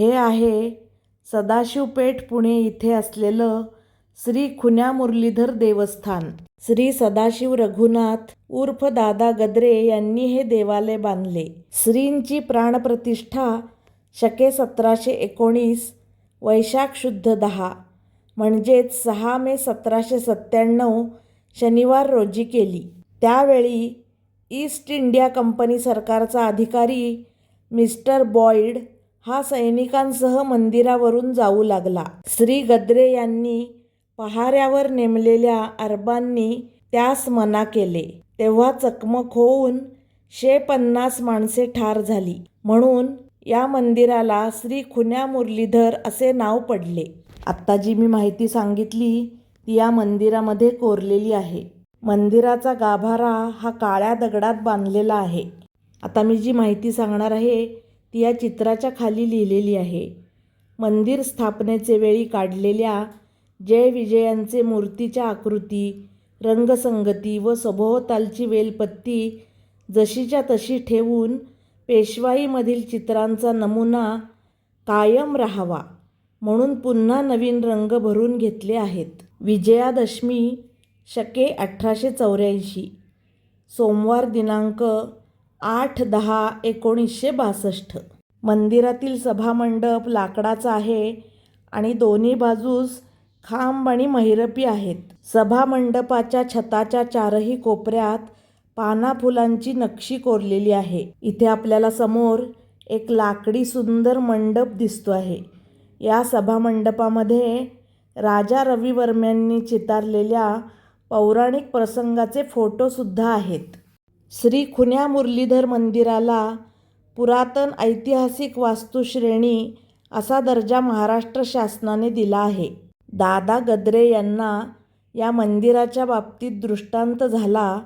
हे आहे सदाशिवपेठ पुणे इथे असलेलं श्री खुन्या मुरलीधर देवस्थान. श्री सदाशिव रघुनाथ उर्फ दादा गद्रे यांनी हे देवालय बांधले. श्रींची प्राणप्रतिष्ठा शके सतराशे एकोणीस वैशाख शुद्ध दहा म्हणजेच सहा मे सतराशे सत्त्याण्णव शनिवार रोजी केली. त्यावेळी ईस्ट इंडिया कंपनी सरकारचा अधिकारी मिस्टर बॉईड हा सैनिकांसह मंदिरावरून जाऊ लागला. श्री गद्रे यांनी पहाऱ्यावर नेमलेल्या अरबांनी त्यास मना केले. तेव्हा चकमक होऊन शे पन्नास माणसे ठार झाली. म्हणून या मंदिराला श्री खुन्या मुरलीधर असे नाव पडले. आत्ता जी मी माहिती सांगितली ती या मंदिरामध्ये कोरलेली आहे. मंदिराचा गाभारा हा काळ्या दगडात बांधलेला आहे. आता मी जी माहिती सांगणार आहे ती या चित्राच्या खाली लिहिलेली आहे. मंदिर स्थापनेचे वेळी काढलेल्या जय विजयांचे मूर्तीच्या आकृती रंगसंगती व सभोवतालची वेलपत्ती जशीच्या तशी ठेवून पेशवाईमधील चित्रांचा नमुना कायम राहावा म्हणून पुन्हा नवीन रंग भरून घेतले आहेत. विजयादशमी शके अठराशे चौऱ्याऐंशी सोमवार दिनांक आठ दहा एकोणीसशे बासष्ट. मंदिरातील सभामंडप लाकडाचा आहे आणि दोन्ही बाजूस खांब आणि महिरपी आहेत. सभामंडपाच्या छताच्या चारही कोपऱ्यात पाना फुलांची नक्षी कोरलेली आहे. इथे आपल्याला समोर एक लाकडी सुंदर मंडप दिसतो आहे. या सभामंडपामध्ये राजा रविवर्म्यांनी चितारलेल्या पौराणिक प्रसंगाचे फोटोसुद्धा आहेत. श्री खुन्या मुरलीधर मंदिराला पुरातन ऐतिहासिक वास्तुश्रेणी असा दर्जा महाराष्ट्र शासनाने दिला आहे. दादा गद्रे यांना या मंदिराच्या बाबतीत दृष्टांत झाला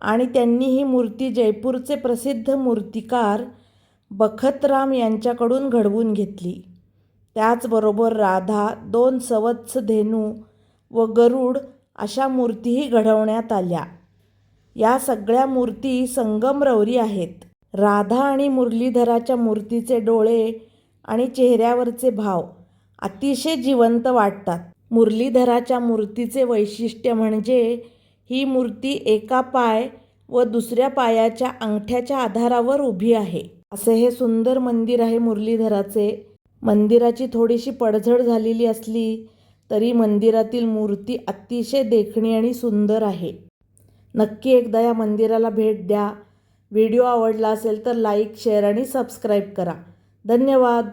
आणि त्यांनी ही मूर्ती जयपूरचे प्रसिद्ध मूर्तिकार बखतराम यांच्याकडून घडवून घेतली. त्याचबरोबर राधा दोन सवत्स धेनू व गरुड अशा मूर्तीही घडवण्यात आल्या. या सगळ्या मूर्ती संगमरवरी आहेत. राधा आणि मुरलीधराच्या मूर्तीचे डोळे आणि चेहऱ्यावरचे भाव अतिशय जिवंत वाटतात. मुरलीधराच्या मूर्तीचे वैशिष्ट्य म्हणजे ही मूर्ती एका पाय व दुसऱ्या पायाच्या अंगठ्याच्या आधारावर उभी आहे. असे हे सुंदर मंदिर आहे मुरलीधराचे. मंदिराची थोडीशी पडझड झालेली असली तरी मंदिरातील मूर्ती अतिशय देखणी आणि सुंदर आहे. नक्की एकदा या मंदिराला भेट द्या. व्हिडिओ आवडला असेल तर लाईक शेअर आणि सबस्क्राईब करा. धन्यवाद.